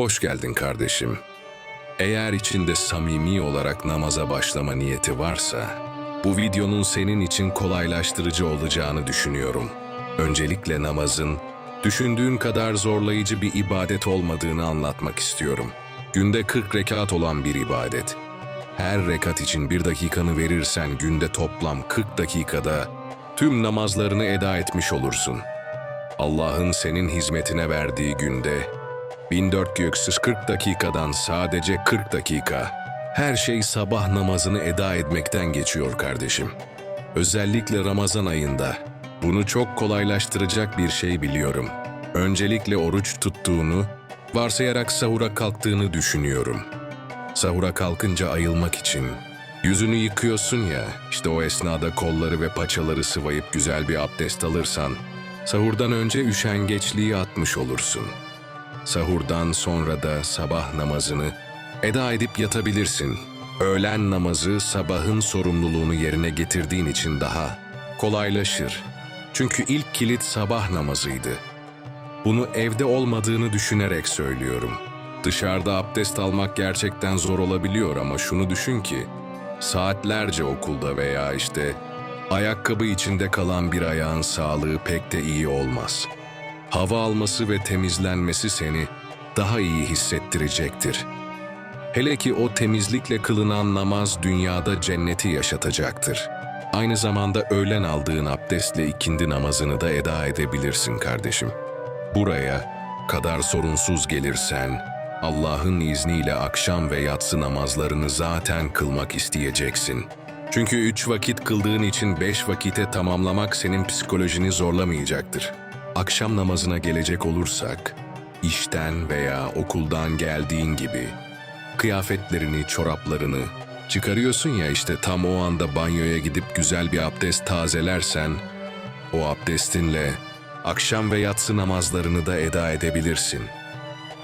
Hoş geldin kardeşim. Eğer içinde samimi olarak namaza başlama niyeti varsa, bu videonun senin için kolaylaştırıcı olacağını düşünüyorum. Öncelikle namazın, düşündüğün kadar zorlayıcı bir ibadet olmadığını anlatmak istiyorum. Günde 40 rekat olan bir ibadet. Her rekat için bir dakikanı verirsen günde toplam 40 dakikada tüm namazlarını eda etmiş olursun. Allah'ın senin hizmetine verdiği günde 1440 dakikadan sadece 40 dakika. Her şey sabah namazını eda etmekten geçiyor kardeşim. Özellikle Ramazan ayında. Bunu çok kolaylaştıracak bir şey biliyorum. Öncelikle oruç tuttuğunu, varsayarak sahura kalktığını düşünüyorum. Sahura kalkınca ayılmak için yüzünü yıkıyorsun ya, işte o esnada kolları ve paçaları sıvayıp güzel bir abdest alırsan, sahurdan önce üşengeçliği atmış olursun.'' Sahurdan sonra da sabah namazını eda edip yatabilirsin. Öğlen namazı sabahın sorumluluğunu yerine getirdiğin için daha kolaylaşır. Çünkü ilk kilit sabah namazıydı. Bunu evde olmadığını düşünerek söylüyorum. Dışarıda abdest almak gerçekten zor olabiliyor ama şunu düşün ki saatlerce okulda veya işte ayakkabı içinde kalan bir ayağın sağlığı pek de iyi olmaz.'' Hava alması ve temizlenmesi seni daha iyi hissettirecektir. Hele ki o temizlikle kılınan namaz dünyada cenneti yaşatacaktır. Aynı zamanda öğlen aldığın abdestle ikindi namazını da eda edebilirsin kardeşim. Buraya kadar sorunsuz gelirsen, Allah'ın izniyle akşam ve yatsı namazlarını zaten kılmak isteyeceksin. Çünkü üç vakit kıldığın için beş vakite tamamlamak senin psikolojini zorlamayacaktır. Akşam namazına gelecek olursak, işten veya okuldan geldiğin gibi kıyafetlerini, çoraplarını çıkarıyorsun ya işte tam o anda banyoya gidip güzel bir abdest tazelersen, o abdestinle akşam ve yatsı namazlarını da eda edebilirsin.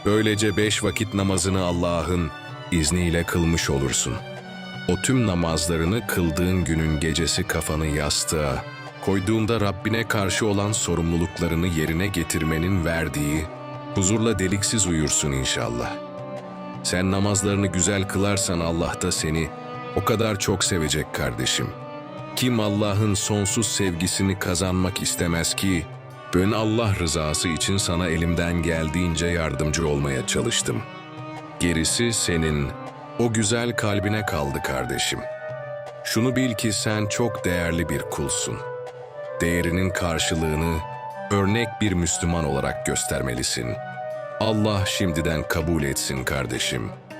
Böylece beş vakit namazını Allah'ın izniyle kılmış olursun. O tüm namazlarını kıldığın günün gecesi kafanı yastığa, koyduğunda Rabbine karşı olan sorumluluklarını yerine getirmenin verdiği huzurla deliksiz uyursun inşallah. Sen namazlarını güzel kılarsan Allah da seni o kadar çok sevecek kardeşim. Kim Allah'ın sonsuz sevgisini kazanmak istemez ki, ben Allah rızası için sana elimden geldiğince yardımcı olmaya çalıştım. Gerisi senin o güzel kalbine kaldı kardeşim. Şunu bil ki sen çok değerli bir kulsun. Değerinin karşılığını örnek bir Müslüman olarak göstermelisin. Allah şimdiden kabul etsin kardeşim.''